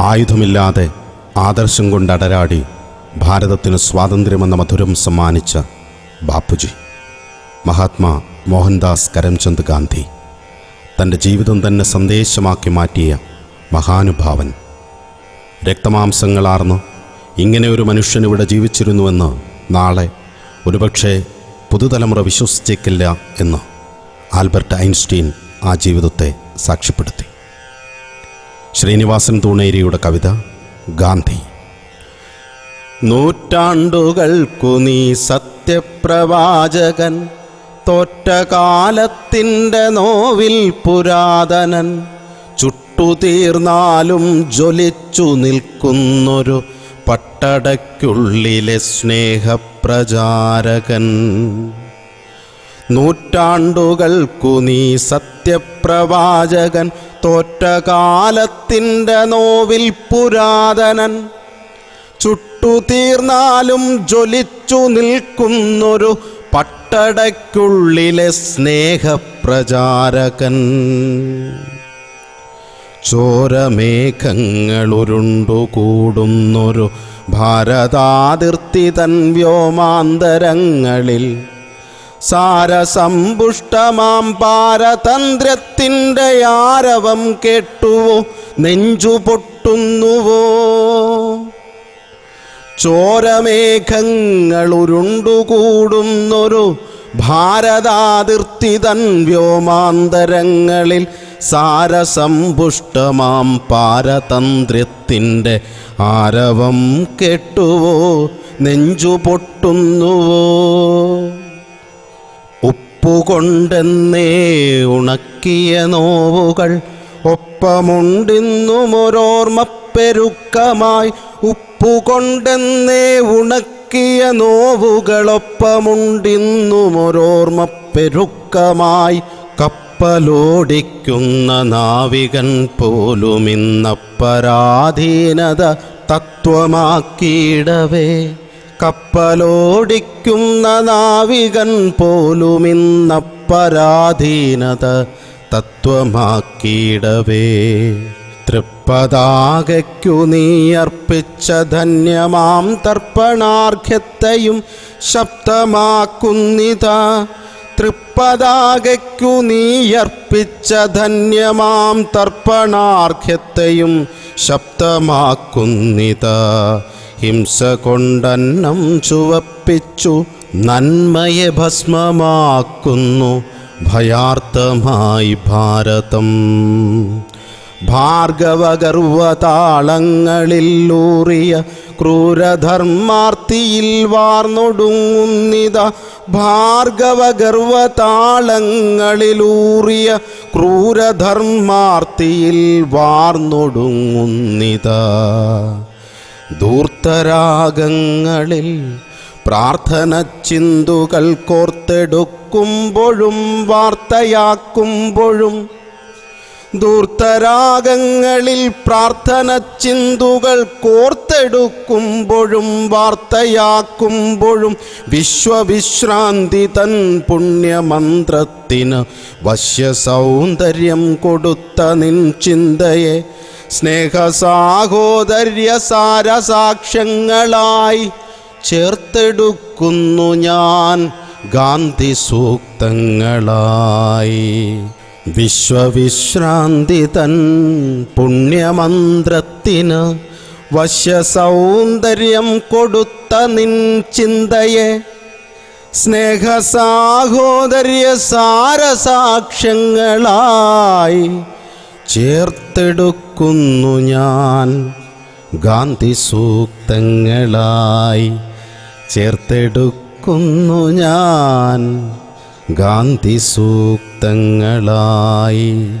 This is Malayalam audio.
ആയുധമില്ലാതെ ആദർശം കൊണ്ട് അടരാടി ഭാരതത്തിന് സ്വാതന്ത്ര്യമെന്ന മധുരം സമ്മാനിച്ച ബാപ്പുജി. മഹാത്മാ മോഹൻദാസ് കരംചന്ദ് ഗാന്ധി തന്റെ ജീവിതം തന്നെ സന്ദേശമാക്കി മാറ്റിയ മഹാനുഭാവൻ. രക്തമാംസങ്ങളാർന്ന് ഇങ്ങനെ ഒരു മനുഷ്യൻ ഇവിടെ ജീവിച്ചിരുന്നുവെന്ന് നാളെ ഒരുപക്ഷെ പുതുതലമുറ വിശ്വസിച്ചേക്കില്ല എന്ന് ആൽബർട്ട് ഐൻസ്റ്റീൻ ആ ജീവിതത്തെ സാക്ഷ്യപ്പെടുത്തി. ശ്രീനിവാസൻ തൂണേരിയുടെ കവിത ഗാന്ധി. നൂറ്റാണ്ടുകൾക്കു നീ സത്യപ്രവാചകൻ തോറ്റ കാലത്തിന്റെ നോവിൽ പുരാതനൻ. ചുട്ടുതീർന്നാലും ജ്വലിച്ചു നിൽക്കുന്നൊരു പട്ടടയ്ക്കുള്ളിലെ സ്നേഹപ്രചാരകൻ. നൂറ്റാണ്ടുകൾക്കു നീ സത്യപ്രവാചകൻ തോറ്റ കാലത്തിന്റെ നോവിൽ പുരാതനൻ. ചുട്ടുതീർന്നാലും ജ്വലിച്ചു നിൽക്കുന്നൊരു പട്ടടയ്ക്കുള്ളിലെ സ്നേഹപ്രചാരകൻ. ചോരമേഘങ്ങളുരുണ്ടുകൂടുന്നൊരു ഭാരതാതിർത്തി തൻ വ്യോമാന്തരങ്ങളിൽ സാരസമ്പുഷ്ടമാം പാരതന്ത്രത്തിന്റെ ആരവം കേട്ടുവോ? നെഞ്ചു പൊട്ടുന്നുവോ ചോരമേഘങ്ങളുരുണ്ടുകൂടുന്നൊരു ഭാരതാതിർത്തി തൻ വ്യോമാന്തരങ്ങളിൽ സാരസമ്പുഷ്ടമാം പാരതന്ത്രത്തിന്റെ ആരവം കേട്ടുവോ? നെഞ്ചു പൊട്ടുന്നുവോ ഉപ്പുകൊണ്ടെന്നേ ഉണക്കിയ നോവുകൾ. ഒപ്പമുണ്ടിന്നുമൊരോർമ്മപ്പെരുക്കമായി ഉപ്പുകൊണ്ടെന്നേ ഉണക്കിയ നോവുകളൊപ്പമുണ്ടിന്നുമൊരോർമ്മപ്പെരുക്കമായി കപ്പലോടിക്കുന്ന നാവികൻ പോലുമിന്നപ്പരാധീനത തത്വമാക്കിയിടവേ. കപ്പലോടിക്കുന്ന നാവികൻ പോലുമിന്ന പരാധീനത തത്വമാക്കിയിടവേ. തൃപ്പതാകയ്ക്കു നീ അർപ്പിച്ച ധന്യമാം തർപ്പണാർഘ്യത്തെയും ശബ്ദമാക്കുന്നിത. തൃപ്പതാകയ്ക്കു നീ അർപ്പിച്ച ധന്യമാം തർപ്പണാർഘ്യത്തെയും ശബ്ദമാക്കുന്നിതാ. ഹിംസ കൊണ്ടന്നം ചുവപ്പിച്ചു നന്മയെ ഭസ്മമാക്കുന്നു ഭയാർത്ഥമായി ഭാരതം. ഭാർഗവഗർവതാളങ്ങളിലൂറിയ ക്രൂരധർമാർത്തിയിൽ വാർന്നൊടുങ്ങുന്നിത ഭാർഗവഗർവതാളങ്ങളിലൂറിയ ക്രൂരധർമാർത്തിയിൽ വാർന്നൊടുങ്ങുന്നിത. ധൂർത്തരാഗങ്ങളിൽ പ്രാർത്ഥന ചിന്തുകൾ കോർത്തെടുക്കുമ്പോഴും വാർത്തയാക്കുമ്പോഴും ദൂർത്തരാഗങ്ങളിൽ പ്രാർത്ഥന ചിന്തുകൾ കോർത്തെടുക്കുമ്പോഴും വാർത്തയാക്കുമ്പോഴും വിശ്വവിശ്രാന്തി തൻ പുണ്യമന്ത്രത്തിന് വശ്യസൗന്ദര്യം കൊടുത്ത നിൻ ചിന്തയെ സ്നേഹസാഹോദര്യ സാരസാക്ഷ്യങ്ങളായി ചേർത്തെടുക്കുന്നു ഞാൻ ഗാന്ധി സൂക്തങ്ങളായി വിശ്വവിശ്രാന്തി തൻ പുണ്യമന്ത്രത്തിന് വശ്യസൗന്ദര്യം കൊടുത്ത നിൻ ചിന്തയെ സ്നേഹസാഹോദര്യ സാരസാക്ഷ്യങ്ങളായി ചേർത്തെടുക്കുന്നു ഞാൻ ഗാന്ധി സൂക്തങ്ങളായി. ചേർത്തെടുക്കുന്നു ഞാൻ ഗാന്ധി സൂക്തങ്ങളായി.